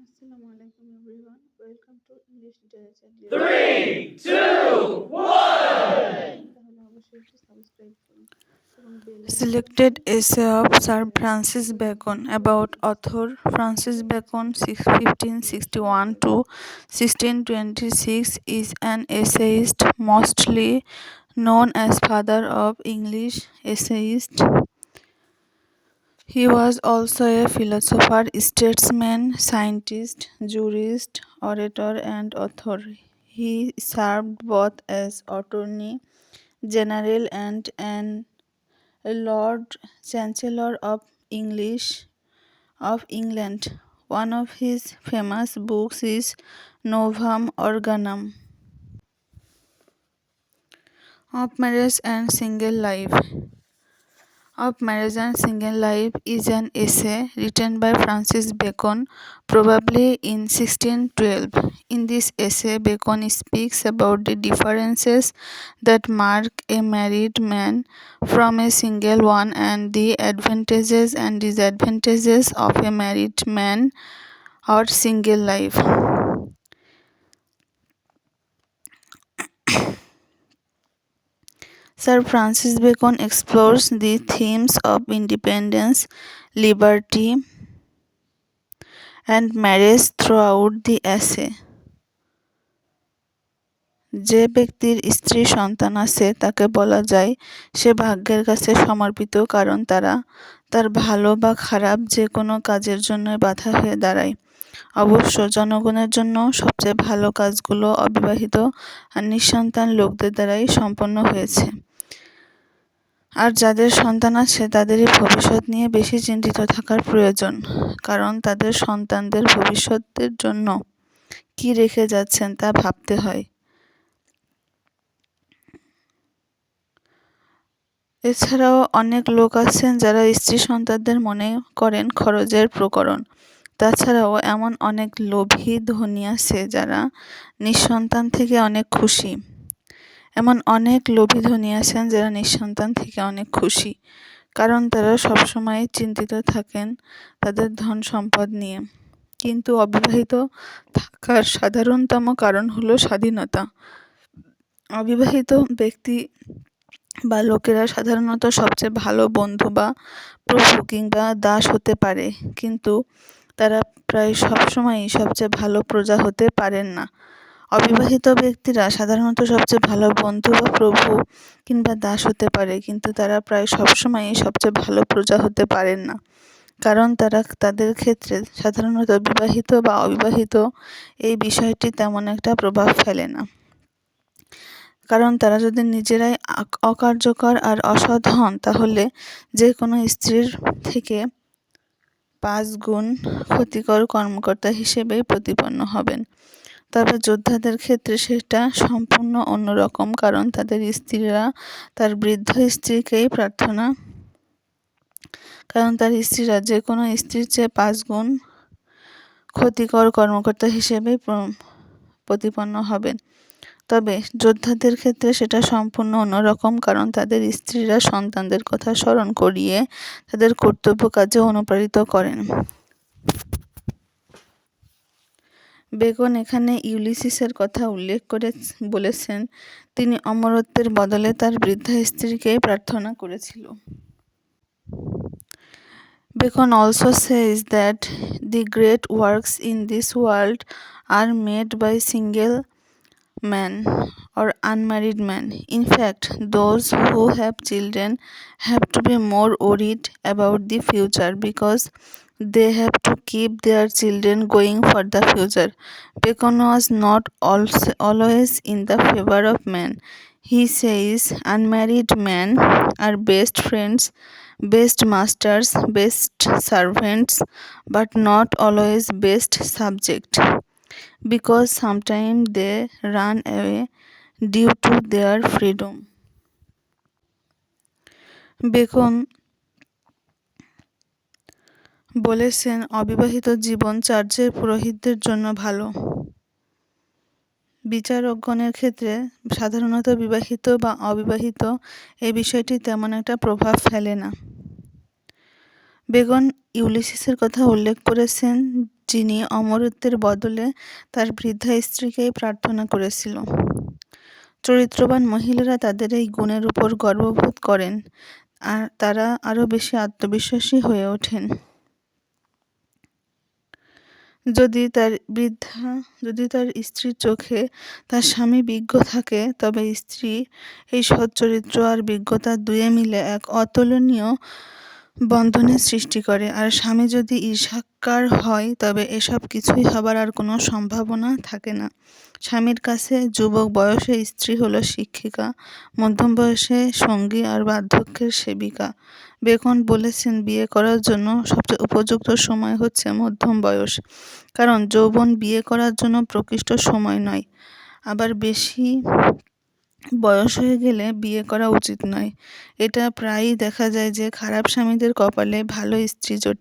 Assalamu alaikum everyone. Welcome to English Literature Daily. Three, two, one. তাহলে অবশ্যই একটু subscribe করুন এবং bell Selected essay of Sir Francis Bacon about author Francis Bacon 1561 to 1626 is an essayist mostly known as father of English essayists. He was also a philosopher, statesman, scientist, jurist, orator, and author. He served both as Attorney General and an Lord Chancellor of English of England. One of his famous books is Novum Organum. Of Marriage and Single Life. Of Marriage and Single Life is an essay written by Francis Bacon, probably in 1612. In this essay, Bacon speaks about the differences that mark a married man from a single one and the advantages and disadvantages of a married man or single life. Sir Francis Bacon explores the themes of independence, liberty, and marriage throughout the essay. যে ব্যক্তির স্ত্রী সন্তান আছে তাকে বলা যায় সে ভাগ্যের কাছে সমর্পিত কারণ তারা তার ভালো বা খারাপ যে কোনো কাজের জন্য বাধা হয়ে দাঁড়ায় অবশ্য জনগণের জন্য সবচেয়ে ভালো কাজগুলো অবিবাহিত আর নিঃসন্তান লোকদের দ্বারাই সম্পন্ন হয়েছে আর যাদের সন্তান আছে, তাদেরই ভবিষ্যৎ নিয়ে বেশি চিন্তিত থাকার প্রয়োজন। কারণ তাদের সন্তানদের ভবিষ্যতের জন্য কি রেখে যাচ্ছেন তা ভাবতে হয়। এছাড়াও অনেক লোক আছেন যারা স্ত্রী সন্তানদের মনে করেন খরচের প্রকরণ। তাছাড়াও এমন অনেক লোভী ধনী আছে যারা নিঃসন্তান থেকে অনেক খুশি। এমন অনেক লোভী ধনী আছেন যারা নিঃসন্তান থেকে অনেক খুশি। কারণ তারা সবসময় চিন্তিত থাকেন তাদের ধন সম্পদ নিয়ে। কিন্তু অবিবাহিত থাকার সাধারণতম কারণ হলো স্বাধীনতা। অবিবাহিত ব্যক্তি বা লোকেরা সাধারণত সবচেয়ে ভালো বন্ধু বা প্রভু কিংবা দাস হতে পারে। কিন্তু তারা প্রায় সবসময়ই সবচেয়ে ভালো প্রজা হতে পারেন না। অবিবাহিত ব্যক্তিরা সাধারণত সবচেয়ে ভালো বন্ধু বা প্রভু কিংবা দাস হতে পারে, কিন্তু তারা প্রায় সবসময়ই সবচেয়ে ভালো প্রজা হতে পারেন না। কারণ তারা তাদের ক্ষেত্রে সাধারণত বিবাহিত বা অবিবাহিত এই বিষয়টি তেমন একটা প্রভাব ফেলে না। কারণ তারা যদি নিজেরাই অকার্যকর আর অসৎ হন, তাহলে যে কোনো স্ত্রীর থেকে পাঁচ গুণ ক্ষতিকর কর্মকর্তা হিসেবেই প্রতিপন্ন হবেন। তবে যোদ্ধাদের ক্ষেত্রে সেটা সম্পূর্ণ অন্যরকম, কারণ তাদের স্ত্রীরা তার বৃদ্ধ স্ত্রীকেই প্রার্থনা, কারণ তার স্ত্রীরা যে কোনো স্ত্রীর চেয়ে পাঁচ গুণ ক্ষতিকর কর্মকর্তা হিসেবে প্রতিপন্ন হবেন। তবে যোদ্ধাদের ক্ষেত্রে সেটা সম্পূর্ণ অন্যরকম, কারণ তাদের স্ত্রীরা সন্তানদের কথা স্মরণ করিয়ে তাদের কর্তব্য কাজে অনুপ্রাণিত করেন। বেকন এখানে ইউলিসিসের কথা উল্লেখ করে বলেছেন তিনি অমরত্বের বদলে তার বৃদ্ধা স্ত্রীকেই প্রার্থনা করেছিল। Bacon also says that the great works in this world are made by single man or unmarried man fact, those who have children have to be more worried about the future because they have to keep their children going for the future. Bacon was not also always in the favor of men. He says unmarried men are best friends, best masters, best servants, but not always best subject. because sometimes they run away due to their freedom. Bacon বলেছেন, অবিবাহিত জীবন চার্চের পুরোহিতদের জন্য ভালো। বিচারকগণের ক্ষেত্রে সাধারণত বিবাহিত বা অবিবাহিত এই বিষয়টি তেমন একটা প্রভাব ফেলে না। বেগন ইউলিসিসের কথা উল্লেখ করেছেন, যিনি অমরত্বের বদলে তার বৃদ্ধা স্ত্রীকেই প্রার্থনা করেছিল। চরিত্রবান মহিলারা তাদের এই গুণের উপর গর্ববোধ করেন আর তারা আরও বেশি আত্মবিশ্বাসী হয়ে ওঠেন। যদি তার বৃদ্ধা, যদি তার স্ত্রীর চোখে তার স্বামী বিজ্ঞ থাকে, তবে স্ত্রী এই সচ্চরিত্র আর বিজ্ঞতা দুয়ে মিলে এক অতুলনীয় বন্ধনের সৃষ্টি করে। আর স্বামী যদি ঈর্ষাকার হয়, তবে এসব কিছুই হবার আর কোনো সম্ভাবনা থাকে না। স্বামীর কাছে যুবক বয়সে স্ত্রী হলো শিক্ষিকা, মধ্যম বয়সে সঙ্গী আর বার্ধক্যের সেবিকা। বেকন বলেছেন, বিয়ে করার জন্য সবচেয়ে উপযুক্ত সময় হচ্ছে মধ্যম বয়স। কারণ যৌবন বিয়ে করার জন্য প্রকৃষ্ট সময় নয়। আবার বেশি বয়স হয়ে গেলে বিয়ে করা উচিত নয়। এটা প্রায়ই দেখা যায় যে খারাপ স্বামীদের কপালে ভালো স্ত্রী জোটে।